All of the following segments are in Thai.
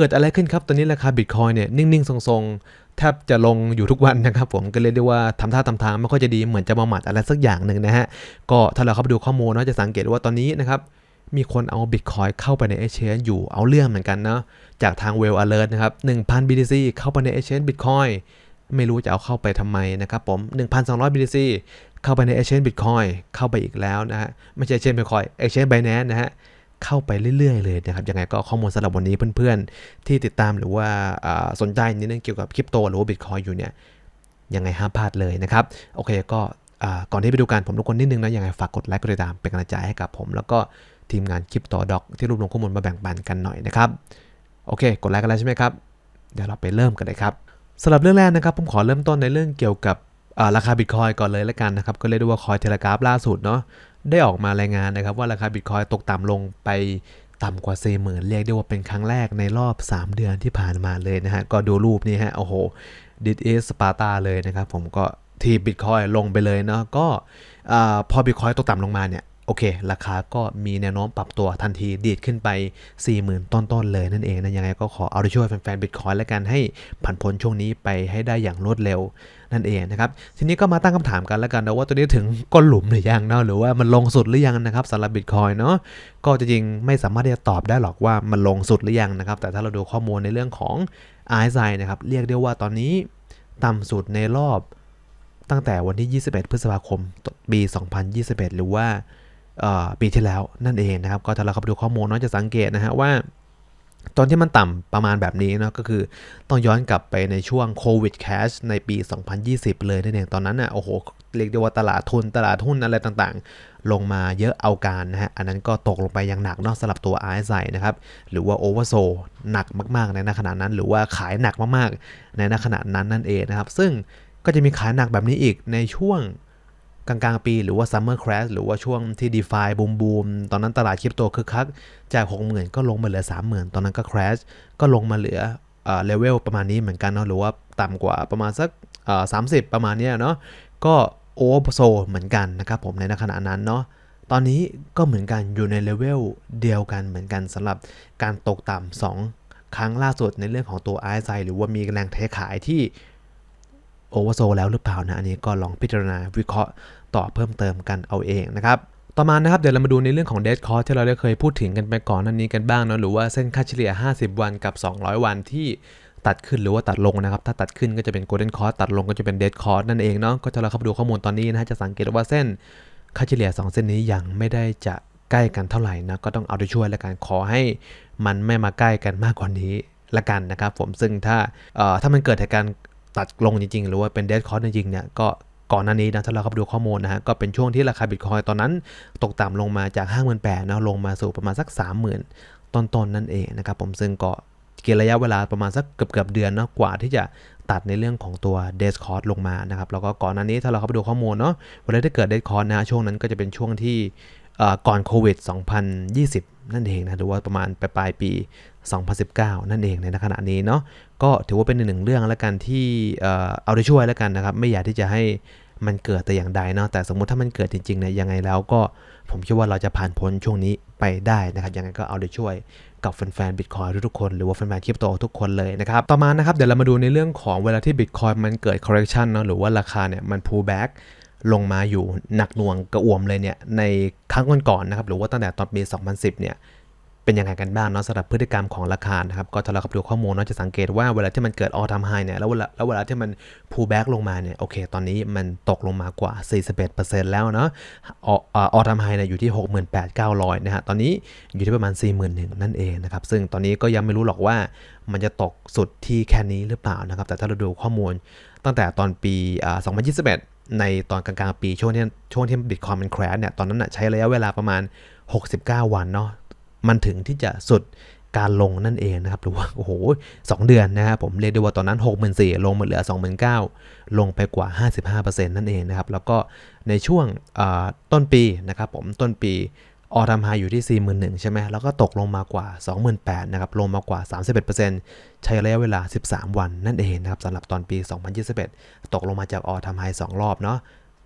เกิดอะไรขึ้นครับ ตอนนี้ราคาบิตคอยเนี่ยนิ่ง ๆ ทรง ๆ แทบจะลงอยู่ทุกวันนะครับผมก็เรียกได้ว่าทำท่าทำทางไม่ค่อยจะดีเหมือนจะมาหมัดอะไรสักอย่างหนึ่งนะฮะ ก็ถ้าเราเข้าไปดูข้อมูลเนาะจะสังเกตว่าตอนนี้นะครับมีคนเอาบิตคอยเข้าไปใน Exchange อยู่เอาเรื่องเหมือนกันเนาะจากทาง Well Alert นะครับ1,000 BTC เข้าไปใน Exchange Bitcoin ไม่รู้จะเอาเข้าไปทำไมนะครับผม 1,200 BTC เข้าไปใน Exchange Bitcoin เข้าไปอีกแล้วนะฮะไม่ใช่ Exchange Bitcoin Exchange Binance นะฮะ เข้าไปเรื่อยๆเลยนะครับยังไงก็ข้อมูลสำหรับวันนี้เพื่อนๆ ที่ติดตามหรือว่าสนใจในเรื่องเกี่ยวกับคริปโตหรือว่าบิตคอยอยู่เนี่ยยังไงห้ามพลาดเลยนะครับ โอเคก็ก่อนที่ไปดูการผมทุกคนนิดนึงนะยังไงฝากกดไลค์กดติดตามเป็นกำลังใจให้กับผม แล้วก็ทีมงานคริปโตด็อกที่รวบรวมข้อมูลมาแบ่งปันกันหน่อยนะครับโอเค กดไลค์กันแล้วใช่ไหมครับเดี๋ยวเราไปเริ่มกันเลยครับสำหรับเรื่องแรกนะครับผมขอเริ่มต้นในเรื่องเกี่ยวกับราคาบิตคอยก่อนเลยแล้วกันนะครับก็เรียกได้ว่าคอยเทเลกราฟล่าสุดเนาะ ได้ออกมารายงานนะครับว่าราคาบิตคอยตกต่ำลงไปต่ำกว่า40,000เรียกได้ว่าเป็นครั้งแรกในรอบ 3 เดือนที่ผ่านมาเลยนะฮะ ก็ดูรูปนี้ฮะ โอ้โหดิสเอสปาร์ตาเลยนะครับ ผมก็ทีบิตคอยลงไปเลยเนาะก็อาพอบิตคอยตกต่ำลงมาเนี่ย โอเค ราคาก็มีแนวโน้มปรับตัวทันทีดีดขึ้นไป 40,000 ต้นๆเลยนั่นเองนะยังไงก็ขอเอาใจช่วยแฟนๆบิตคอยแล้วกันให้ผ่านพ้นช่วงนี้ไปให้ได้อย่างรวดเร็วนั่นเองนะครับทีนี้ก็มาตั้งคำถามกันแล้วกันนะว่าตัวนี้ถึงก้นหลุมหรือยังเนาะหรือว่ามันลงสุดหรือยังนะครับสำหรับบิตคอยเนาะก็จริงไม่สามารถที่จะตอบได้หรอกว่ามันลงสุดหรือยังนะครับแต่ถ้าเราดูข้อมูลในเรื่องของ RSI นะครับเรียกได้ว่าตอนนี้ต่ำสุดในรอบตั้งแต่วันที่ 21 พฤษภาคม ปี 2021 หรือว่า ปีที่แล้วนั่นเองนะครับ ก็ถ้าเราเข้าไปดูข้อมูลเนาะจะสังเกตนะฮะว่าตอนที่มันต่ำประมาณแบบนี้เนาะก็คือต้องย้อนกลับไปในช่วงโควิดแคชในปี 2020 เลยนั่นเองตอนนั้นน่ะโอ้โหเรียกได้ว่าตลาดทุนตลาดหุ้นอะไรต่างๆ ลงมาเยอะเอาการนะฮะ อันนั้นก็ตกลงไปอย่างหนักเนาะสำหรับตัว RSI นะครับ หรือว่าโอเวอร์โซหนักมากๆ ในขณะนั้น หรือว่าขายหนักมากๆ ในขณะนั้นนั่นเองนะครับ ซึ่งก็จะมีขายหนักแบบนี้อีกในช่วง กลางๆปีหรือว่า Summer Crash หรือว่าช่วงที่ DeFi บูมบูมตอนนั้นตลาดคริปโตคึกคัก จาก 60,000 ก็ลงมาเหลือ 30,000 ตอนนั้นก็ Crash ก็ลงมาเหลือเลเวลประมาณนี้เหมือนกันเนาะหรือว่าต่ำกว่าประมาณสักเอ่อ30ประมาณเนี้ยเนาะก็โอเวอร์โซเหมือนกันนะครับผมในขณะนั้นเนาะตอนนี้ก็เหมือนกันอยู่ในเลเวลเดียวกันเหมือนกันสำหรับการตกต่ำสองครั้งล่าสุดในเรื่องของตัว RSI หรือว่ามีแรงเทขายที่ โอเวอร์โซแล้วหรือเปล่านะอันนี้ก็ลองพิจารณาวิเคราะห์ต่อเพิ่มเติมกันเอาเองนะครับต่อมานะครับเดี๋ยวเรามาดูในเรื่องของเดทคอร์ที่เราได้เคยพูดถึงกันไปก่อนนั้นนี้กันบ้างเนาะหรือว่าเส้นค่าเฉลี่ย 50 วันกับ 200 วันที่ตัดขึ้นหรือว่าตัดลงนะครับ ถ้าตัดขึ้นก็จะเป็นโกลเด้นคอร์ตัดลงก็จะเป็นเดทคอร์นั่นเองเนาะก็ถ้าเราเข้าไปดูข้อมูลตอนนี้นะฮะจะสังเกตว่าเส้นค่าเฉลี่ย 2 เส้นนี้ยังไม่ได้จะใกล้กันเท่าไหร่นะก็ต้องเอาใจช่วยและกันขอให้มันไม่มาใกล้กันมากกว่านี้ละกันนะครับผมซึ่งถ้าเอ่อถ้ามันเกิดเหตุการณ์ ตัดลงจริงๆ หรือว่าเป็นเด d คอร์สจริงๆเนี่ยก็ก่อนหน้านี้นะถ้าเราเข้าไปดูข้อมูลนะฮะก็เป็นช่วงที่ราคาบิตคอยตอนนั้น ตกต่ำลงมาจาก 5 8 0 0 0นะลงมาสู่ประมาณสัก 30,000 ต้นๆนนั่นเองนะครับผมซึ่งก็กินระยะเวลาประมาณสักเกือบๆเดือนเนาะกว่าที่จะตัดในเรื่องของตัวเด d คอร์ลงมานะครับแล้วก็ก่อนหน้านี้ถ้าเราเข้าไปดูข้อมูลเนาะเวลาที่เกิดเด d คอร์นะฮะช่วงนั้นก็จะเป็นช่วงที่ ก่อนโควิด 2020 นั่นเองนะหรือว่าประมาณปลายปี 2019 นั่นเองในขณะนี้เนาะก็ถือว่าเป็นหนึ่งเรื่องแล้วกันที่เอ่อเอาได้ช่วยแล้วกันนะครับ ไม่อยากที่จะให้มันเกิดแต่อย่างใดเนาะแต่สมมุติถ้ามันเกิดจริงๆเนี่ยยังไงแล้วก็ผมคิดว่าเราจะผ่านพ้นช่วงนี้ไปได้นะครับ ยังไงก็เอาได้ช่วยกับแฟนๆบิตคอยทุกๆคน หรือว่าแฟนๆคริปโตทุกคนเลยนะครับ ต่อมานะครับ เดี๋ยวเรามาดูในเรื่องของเวลาที่บิตคอยมันเกิด correction เนาะหรือว่าราคาเนี่ยมัน pull back ลงมาอยู่หนักหน่วงกระอ่วมเลยเนี่ยในครั้งก่อนๆนะครับหรือว่าตั้งแต่ตอนปี 2010 เนี่ยเป็นยังไงกันบ้างเนาะสำหรับพฤติกรรมของราคานะครับก็ถ้าเราข้าไปดูข้อมูลเนาะจะสังเกตว่าเวลาที่มันเกิดออท m มไฮเนี่ยแล้วเวลาแล้วเวลาที่มัน pull back ลงมาเนี่ยโอเค ตอนนี้มันตกลงมากว่า 41%แล้วเนาะออท m มไฮเนี่ยอยู่ที่ 68,900 นะฮะตอนนี้อยู่ที่ประมาณ 41,000 นั่นเองนะครับซึ่งตอนนี้ก็ยังไม่รู้หรอกว่ามันจะตกสุดที่แค่นี้หรือเปล่านะครับแต่ถ้าเราดูข้อมูลตั้งแต่ตอนปี 2021 ในตอนกลางๆปีช่วงที่ช่วงที่บิตคอยมันแครชเนี่ยตอนนั้นนะใช้ระยะเวลาประมาณ 69 วันเนาะมันถึงที่จะสุดการลงนั่นเองนะครับหรือว่าโอ้โหสเดือนนะครับผมเรียกได้ว่าตอนนั้น 64,000ลงมาเหลือ 29,000 ลงไปกว่า 55%นั่นเองนะครับ แล้วก็ในช่วงต้นปีนะครับผมต้นปี ออทามไฮอยู่ที่ 41,000ใช่ไหมแล้วก็ตกลงมากว่า 28,000นะครับลงมากว่า 31%ใช้ระยะเวลา 13 วันนั่นเองนะครับสำหรับตอนปี 2021 ตกลงมาจากออทามไฮ2รอบเนาะ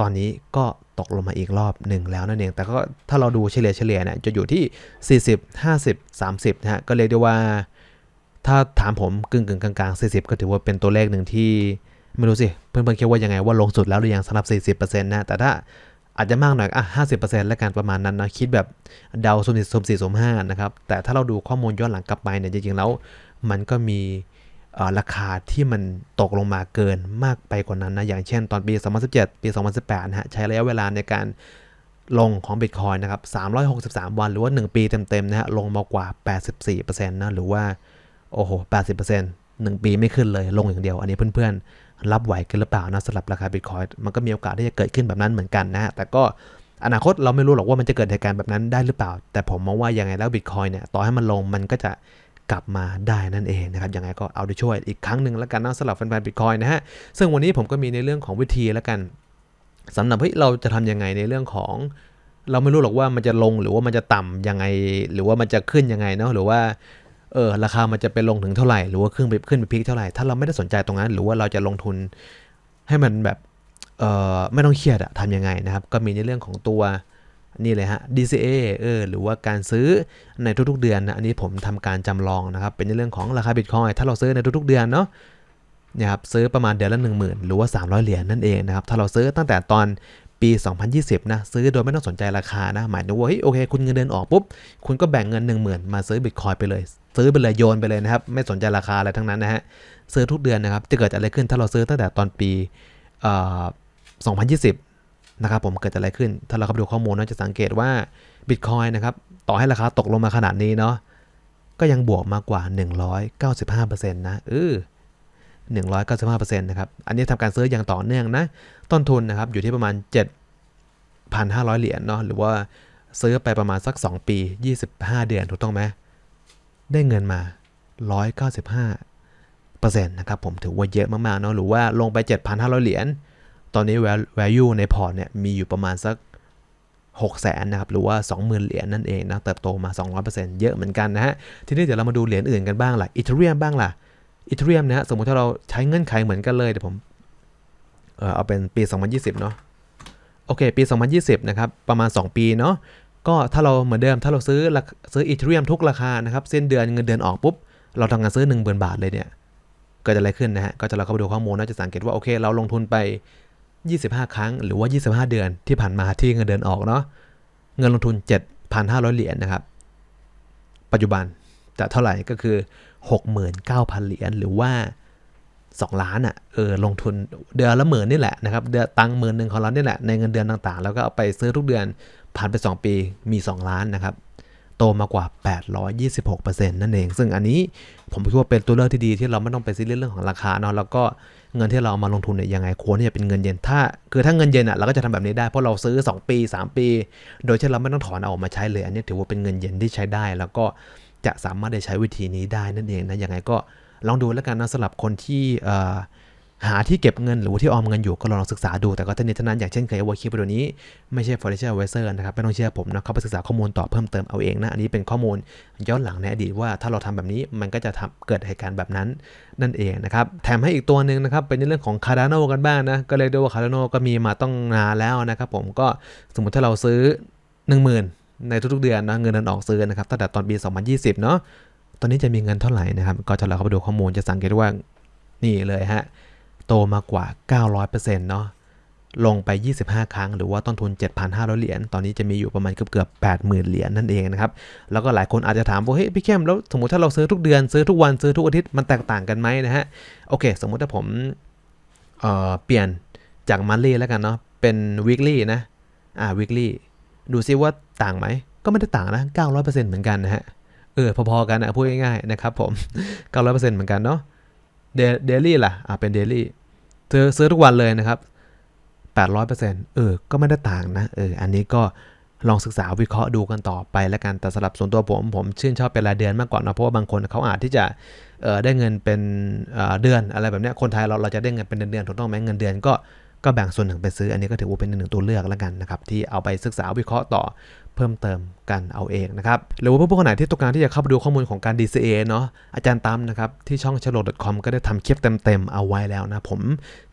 ตอนนี้ก็ตกลงมาอีกรอบหนึ่งแล้วนั่นเอง แต่ก็ถ้าเราดูเฉลี่ยเฉลี่ยเนี่ยจะอยู่ที่ 40 50 30นะฮะก็เรียกได้ว่า ถ้าถามผมกึ่งกึ่งกลางๆ 40 ก็ถือว่าเป็นตัวเลขหนึ่งที่ ไม่รู้สิ เพื่อนๆคิดว่ายังไงว่าลงสุดแล้วหรือยังสำหรับ 40%นะแต่ถ้า อาจจะมากหน่อยอะ50%แล้วกันประมาณนั้นนะคิดแบบเดาสมสี่สุ่มสี่สมห้านะครับแต่ถ้าเราดูข้อมูลย้อนหลังกลับไปเนี่ยจริงๆแล้วมันก็มีราคาที่มันตกลงมาเกินมากไปกว่านั้นนะอย่างเช่นตอนปี 2017 ปี 2018นะฮะใช้ระยะเวลาในการลงของ Bitcoin นะครับ 363 วันหรือว่า 1 ปีเต็มๆนะฮะลงมากว่า 84%นะหรือว่า โอ้โห 80% 1 ปีไม่ขึ้นเลยลงอย่างเดียว อันนี้เพื่อนๆ รับไหวกันหรือเปล่านะสำหรับราคา Bitcoin มันก็มีโอกาสที่จะเกิดขึ้นแบบนั้นเหมือนกันนะแต่ก็อนาคตเราไม่รู้หรอกว่ามันจะเกิดเหตุการณ์แบบนั้นได้หรือเปล่า แต่ผมมองว่ายังไงแล้ว Bitcoin เนี่ยต่อให้มันลงมันก็จะกลับมาได้นั่นเองนะครับยังไงก็เอาใจช่วยอีกครั้งหนึ่งแล้วกันนะสำหรับแฟนๆ Bitcoin นะฮะซึ่งวันนี้ผมก็มีในเรื่องของวิธีแล้วกันสำหรับเฮ้ยเราจะทำยังไงในเรื่องของเราไม่รู้หรอกว่ามันจะลงหรือว่ามันจะต่ำยังไง หรือว่ามันจะขึ้นยังไงเนาะหรือว่า เออราคามันจะไปลงถึงเท่าไหร่หรือว่าขึ้นไปขึ้นไปพีคเท่าไหร่ถ้าเราไม่ได้สนใจตรงนั้น หรือว่าเราจะลงทุนให้มันแบบเออไม่ต้องเครียดอะทำยังไงนะครับ ก็มีในเรื่องของตัวนี่เลยฮะ DCA เออหรือว่าการซื้อในทุกๆเดือนนะอันนี้ผมทำการจำลองนะครับ เป็นในเรื่องของราคาบิตคอยถ้าเราซื้อในทุกๆเดือนเนาะนี่ยครับซื้อประมาณเดือนละ 1 0,000 หรือว่า 300 เหรียญนั่นเองนะครับ ถ้าเราซื้อตั้งแต่ตอน ปี 2020 นะ ซื้อโดยไม่ต้องสนใจราคานะ หมายถึงว่าเฮ้ยโอเค คุณเงินเดือนออกปุ๊บ คุณก็แบ่งเงิน 10,000 มาซื้อบิตคอยไปเลย ซื้อไปเลยโยนไปเลยนะครับ ไม่สนใจราคาอะไรทั้งนั้นนะฮะ ซื้อทุกเดือนนะครับ จะเกิดอะไรขึ้นถ้าเราซื้อตั้งแต่ตอนปีเอ่อ2020 นะครับผมเกิดอะไรขึ้น ถ้าเราเข้าไปดูข้อมูลเราจะสังเกตว่าบิตคอยนะครับต่อให้ราคาตกลงมาขนาดนี้เนาะก็ยังบวกมากกว่า 195%นะเออ 195%นะครับอันนี้ทำการซื้ออย่างต่อเนื่องนะ ต้นทุนนะครับอยู่ที่ประมาณ 7,500 เหรียญเนาะหรือว่าซื้อไปประมาณสัก 2 ปี 25 เดือนถูกต้องไหมได้เงินมา 195%นะครับผมถือว่าเยอะมากๆเนาะหรือว่าลงไป 7,500 เหรียญตอนนี้ value ในพอร์ตเนี่ยมีอยู่ประมาณสัก6แสนนะครับหรือว่า 20,000 เหรียญนั่นเองนะเติบโตมา 200%เยอะเหมือนกันนะฮะทีนี้เดี๋ยวเรามาดูเหรียญอื่นกันบ้างล่ะอีเทเรียมบ้างล่ะ อีเทเรียมนะฮะสมมติถ้าเราใช้เงื่อนไขเหมือนกันเลยเดี๋ยวผมเออเอาเป็นปี 2020 เนาะโอเค ปี 2020 นะครับ ประมาณ 2 ปีเนาะก็ถ้าเราเหมือนเดิมถ้าเราซื้อซื้ออีเทเรียมทุกราคานะครับเส้นเดือนเงินเดือนออกปุ๊บ เราทำการซื้อ 1 0,000 บาทเลยเนี่ยเกิดอะไรขึ้นนะฮะก็จะเราเข้าไปดูข้อมูลน่าจะสังเกตว่าโอเคเราลงทุนไป 25 ครั้งหรือว่า 25 เดือนที่ผ่านมาที่เงินเดือนออกเนาะเงินลงทุน 7,500 เหรียญนะครับ ปัจจุบันจะเท่าไหร่ก็คือ 69,000 เหรียญหรือว่า 2 ล้านอะเออลงทุนเดือนละหมื่นนี่แหละนะครับเดือนตังค์หมื่นหนึ่งของเรานี่แหละในเงินเดือนต่างๆ แล้วก็เอาไปซื้อทุกเดือนผ่านไป 2 ปีมี 2 ล้านนะครับโตมากว่า 826%นั่นเอง ซึ่งอันนี้ผมคิดว่าเป็นตัวเลือกที่ดีที่เราไม่ต้องไปซีเรียสเรื่องของราคาเนาะ แล้วก็เงินที่เราเอามาลงทุนเนี่ยยังไงควรที่จะเป็นเงินเย็น ถ้าคือถ้าเงินเย็นอะเราก็จะทำแบบนี้ได้ เพราะเราซื้อ 2 ปี 3 ปี โดยที่เราไม่ต้องถอนอออกมาใช้เลย อันนี้ถือว่าเป็นเงินเย็นที่ใช้ได้ แล้วก็ จะสามารถได้ใช้วิธีนี้ได้นั่นเองนะยังไงก็ลองดูแล้วกันนะสำหรับคนที่หาที่เก็บเงินหรือที่ออมเงินอยู่ก็ลองศึกษาดูแต่ก็ทั้งนี้ทั้งนั้นอย่างเช่นเคยว่าคลิปวิดีโอนี้ไม่ใช่ financial advisor นะครับไม่ต้องเชื่อผมนะเขาไปศึกษาข้อมูลต่อเพิ่มเติมเอาเองนะ อันนี้เป็นข้อมูลย้อนหลังในอดีตว่าถ้าเราทำแบบนี้มันก็จะทำเกิดเหตุการณ์แบบนั้นนั่นเองนะครับแถมให้อีกตัวหนึ่งนะครับเป็นเรื่องของ Cardano กันบ้างนะก็เรียกได้ว่า Cardano ก็มีมาต้องนานแล้วนะครับผมก็สมมติถ้าเราซื้อ 10,000 ในทุกๆเดือนนะเงินเดือนออกซื้อนะครับตั้งแต่ตอนปี 2020 เนาะตอนนี้จะมีเงินเท่าไหร่นะครับ ก็จะเราเข้าไปดูข้อมูลจะสังเกตว่านี่เลยฮะ โตมากกว่า 900%เนาะลงไป 25 ครั้ง หรือว่าต้นทุน 7,500 เหรียญ ตอนนี้จะมีอยู่ประมาณเกือบเกือบ80,000 เหรียญนั่นเองนะครับ แล้วก็หลายคนอาจจะถามว่า เฮ้ย พี่เข้มแล้วสมมติถ้าเราซื้อทุกเดือน ซื้อทุกวัน ซื้อทุกอาทิตย์ มันแตกต่างกันไหมนะฮะ โอเค สมมุติถ้าผมเอ่อเปลี่ยนจากมันลี่แล้วกันเนาะ เป็น weekly นะ อ่า weekly ดูซิว่าต่างไหม ก็ไม่ได้ต่างนะ 900%เหมือนกันนะฮะ เออ พอๆกันนะพูดง่ายๆนะครับผม 900%เหมือนกันเนาะเดลี่ล่ะ อ่าเป็น daily ซื้อซื้อทุกวันเลยนะครับ 800%เออ ก็ไม่ได้ต่างนะ เออ อันนี้ก็ลองศึกษาวิเคราะห์ดูกันต่อไปแล้วกัน แต่สำหรับส่วนตัวผม ผมชื่นชอบเป็นรายเดือนมากกว่านะ เพราะว่าบางคนเขาอาจที่จะเออได้เงินเป็นเเดือนอะไรแบบเนี้ยคนไทยเราเราจะได้เงินเป็นเดือนๆถูกต้องไหมเงินเดือนก็ ก็แบ่งส่วนหนึ่งไปซื้อ อันนี้ก็ถือว่าเป็นหนึ่งตัวเลือกแล้วกันนะครับที่เอาไปศึกษาวิเคราะห์ต่อเพิ่มเติมกันเอาเองนะครับหรือว่าเพื่อนๆคนไหนที่ต้องการที่จะเข้าไปดูข้อมูลของการ DCA เนาะอาจารย์ตั้มนะครับที่ช่อง c h a l o c o m ก็ได้ทำคลิปเต็มๆเอาไว้แล้วนะผม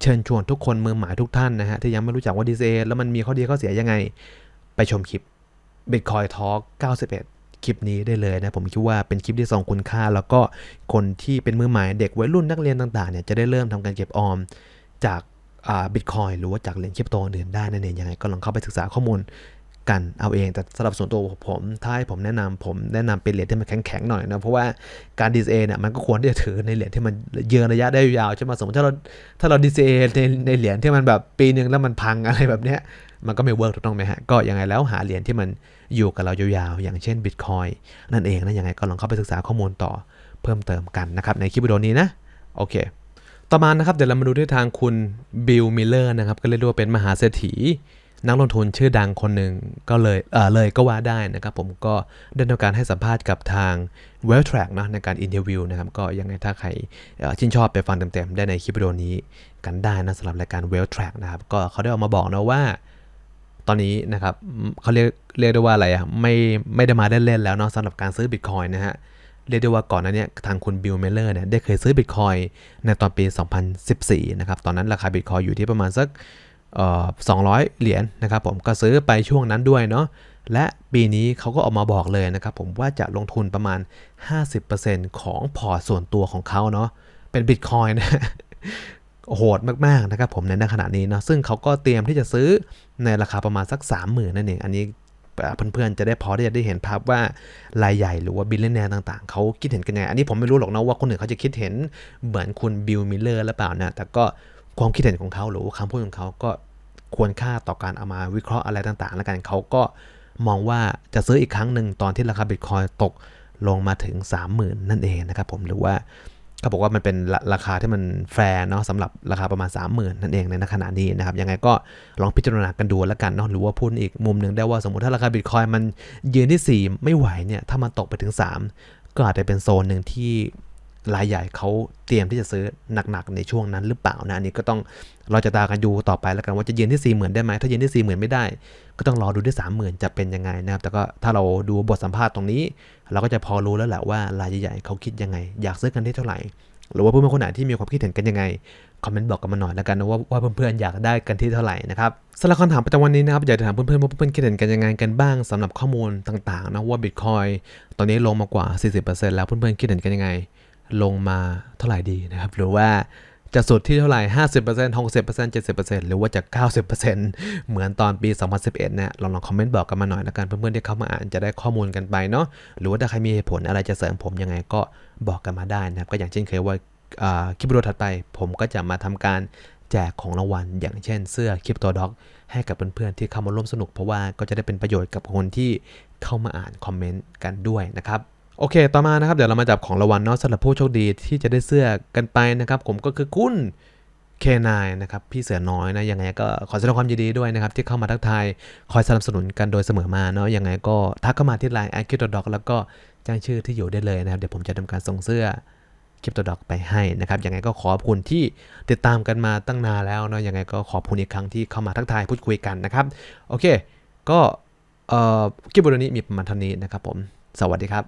เชิญชวนทุกคนมือหมายทุกท่านนะฮะที่ยังไม่รู้จักว่า DCA แล้วมันมีข้อดีข้อเสียยังไง ไปชมคลิป Bitcoin Talk 91 คลิปนี้ได้เลยนะผมคิดว่าเป็นคลิปที่ทรงคุณค่า แล้วก็คนที่เป็นมือใหม่เด็กวัยรุ่นนักเรียนต่างๆเนี่ยจะได้เริ่มทำการเก็บออมจาก บิตคอยหรือว่าจากเหรียญคริปโตอื่นได้นั่นเองยังไงก็ลองเข้าไปศึกษาข้อมูลกันเอาเอง แต่สำหรับส่วนตัวผม ถ้าให้ผมแนะนำผมแนะนำเป็นเหรียญที่มันแข็งๆหน่อยนะ เพราะว่าการ DCA เนี่ยมันก็ควรที่จะถือในเหรียญที่มันยืนระยะได้ยาวใช่ไหมสมมติถ้าเราถ้าเรา DCA ในในเหรียญที่มันแบบปีหนึ่งแล้วมันพังอะไรแบบเนี้ยมันก็ไม่เวิร์กถูกต้องไหมฮะ ก็ยังไงแล้วหาเหรียญที่มันอยู่กับเรายาวๆ อย่างเช่น Bitcoin นั่นเองนะยังไงก็ลองเข้าไปศึกษาข้อมูลต่อเพิ่มเติมกันนะครับในคลิปวิดีโอนี้นะโอเค ต่อมานะครับเดี๋ยวเรามาดูที่ทางคุณบิลมิลเลอร์นะครับก็เรียกว่าเป็นมหาเศรษฐี นักลงทุนชื่อดังคนหนึ่งก็เลยเออเลยก็ว่าได้นะครับผมก็ได้ทำการให้สัมภาษณ์กับทาง w e l l Track นะในการอินเทอร์วิวนะครับก็ยังไงถ้าใครชื่นชอบไปฟังเต็มๆ ได้ในคลิปวิดีโอนี้กันได้นะสำหรับรายการ w e l l Track นะครับก็เขาได้ออกมาบอกนะว่าตอนนี้นะครับเขาเรียกเรียกได้ว่าอะไรอะไม่ไม่ได้มาเล่นๆแล้วเนาะสำหรับการซื้อบิตคอยนะฮะ เรียกได้ว่าก่อนหน้าเนี้ทางคุณบิลเมลเลอร์เนี่ยได้เคยซื้อบิตคอยในตอนปี 2014 นะครับ ตอนนั้นราคาบิตคอยอยู่ที่ประมาณสักเอ่อ200เหรียญนะครับผมก็ซื้อไปช่วงนั้นด้วยเนาะและปีนี้เขาก็ออกมาบอกเลยนะครับผมว่าจะลงทุนประมาณ 50%ของพอร์ตส่วนตัวของเขาเนาะเป็นบิตคอยนะโหดมากๆนะครับผมในขณะนี้เนาะซึ่งเขาก็เตรียมที่จะซื้อในราคาประมาณสัก 30,000 นั่นเอง อันนี้ เพื่อนๆ จะได้พอที่จะได้เห็นภาพว่ารายใหญ่หรือว่าบิลเลนแนร์ต่างๆ เขาคิดเห็นกันไง อันนี้ผมไม่รู้หรอกนะว่าคนอื่นเขาจะคิดเห็นเหมือนคุณบิลมิลเลอร์หรือเปล่านะ แต่ก็ความคิดเห็นของเขาหรือคำพูดของเขาก็ควรค่าต่อการเอามาวิเคราะห์อะไรต่างๆ แล้วกันเขาก็มองว่าจะซื้ออีกครั้งหนึ่งตอนที่ราคาบิตคอยตกลงมาถึง 30,000 นั่นเองนะครับผมหรือว่า เขาบอกว่ามันเป็นราราคาที่มันแฟร์เนาะสำหรับราคาประมาณ 30,000นั่นเองในขณะนี้นะครับยังไงก็ลองพิจารณากันดูแล้วกันเนาะหรือว่าพูดอีกมุมหนึ่งได้ว่าสมมติถ้าราคาบิตคอยมันยืนที่ 4 ไม่ไหวเนี่ยถ้ามันตกไปถึง 3 ก็อาจจะเป็นโซนหนึ่งที่ รายใหญ่เขาเตรียมที่จะซื้อหนักๆในช่วงนั้นหรือเปล่านะอันนี้ก็ต้องเราจะตากันดูต่อไปแล้วกันว่าจะยืนที่ 40,000 ได้ไหมถ้ายืนที่ 40,000 ไม่ได้ ก็ต้องรอดูที่ 30,000 จะเป็นยังไงนะครับ แต่ก็ถ้าเราดูบทสัมภาษณ์ตรงนี้ เราก็จะพอรู้แล้วแหละว่ารายใหญ่ๆเขาคิดยังไง อยากซื้อกันที่เท่าไหร่ หรือว่าเพื่อนๆคนไหนที่มีความคิดเห็นกันยังไงคอมเมนต์บอกกันมาหน่อยแล้วกันนะว่าว่าเพื่อนๆอยากได้กันที่เท่าไหร่นะครับสำหรับคำถามประจำวันนี้นะครับอยากจะถามเพื่อนๆว่าเพื่อนๆคิดเห็นกันยังไงกันบ้างสำหรับข้อมูลต่างๆนะว่าบิตคอยตอนนี้ลงมากว่า 40%แล้วเพื่อนๆคิดเห็นกันยังไง ลงมาเท่าไหร่ดีนะครับ หรือว่าจะสุดที่เท่าไหร่ 50% 60% 70%หรือว่าจะ 90%เหมือนตอนปี 2011 เนี่ย ลองลองคอมเมนต์บอกกันมาหน่อยแล้วกัน เพื่อนๆที่เข้ามาอ่านจะได้ข้อมูลกันไปเนาะ หรือว่าถ้าใครมีเหตุผลอะไรจะเสริมผมยังไงก็บอกกันมาได้นะครับ ก็อย่างเช่นเคยว่าคลิปวิดีโอถัดไปผมก็จะมาทำการแจกของรางวัล อย่างเช่นเสื้อคลิปตัวด็อก ให้กับเพื่อนๆที่เข้ามาร่วมสนุก เพราะว่าก็จะได้เป็นประโยชน์กับคนที่เข้ามาอ่านคอมเมนต์กันด้วยนะครับ โอเค ต่อมานะครับ เดี๋ยวเรามาจับของรางวัลเนาะสำหรับผู้โชคดีที่จะได้เสื้อกันไปนะครับ ผมก็คือคุณเคนายนะครับ พี่เสือน้อยนะยังไงก็ขอแสดงความยินดีด้วยนะครับ ที่เข้ามาทักทายคอยสนับสนุนกันโดยเสมอมาเนาะยังไงก็ทักเข้ามาที่ไลน์แอคิวตด็อกแล้วก็แจ้งชื่อที่อยู่ได้เลยนะครับ เดี๋ยวผมจะทำการส่งเสื้อคริปโตดอกไปให้นะครับยังไงก็ขอบคุณที่ติดตามกันมาตั้งนานแล้วเนาะยังไงก็ขอบคุณอีกครั้งที่เข้ามาทักทายพูดคุยกันนะครับโอเค ก็เอ่อคลิปวิดีโอนี้มีประมาณเท่านี้นะครับผม สวัสดีครับ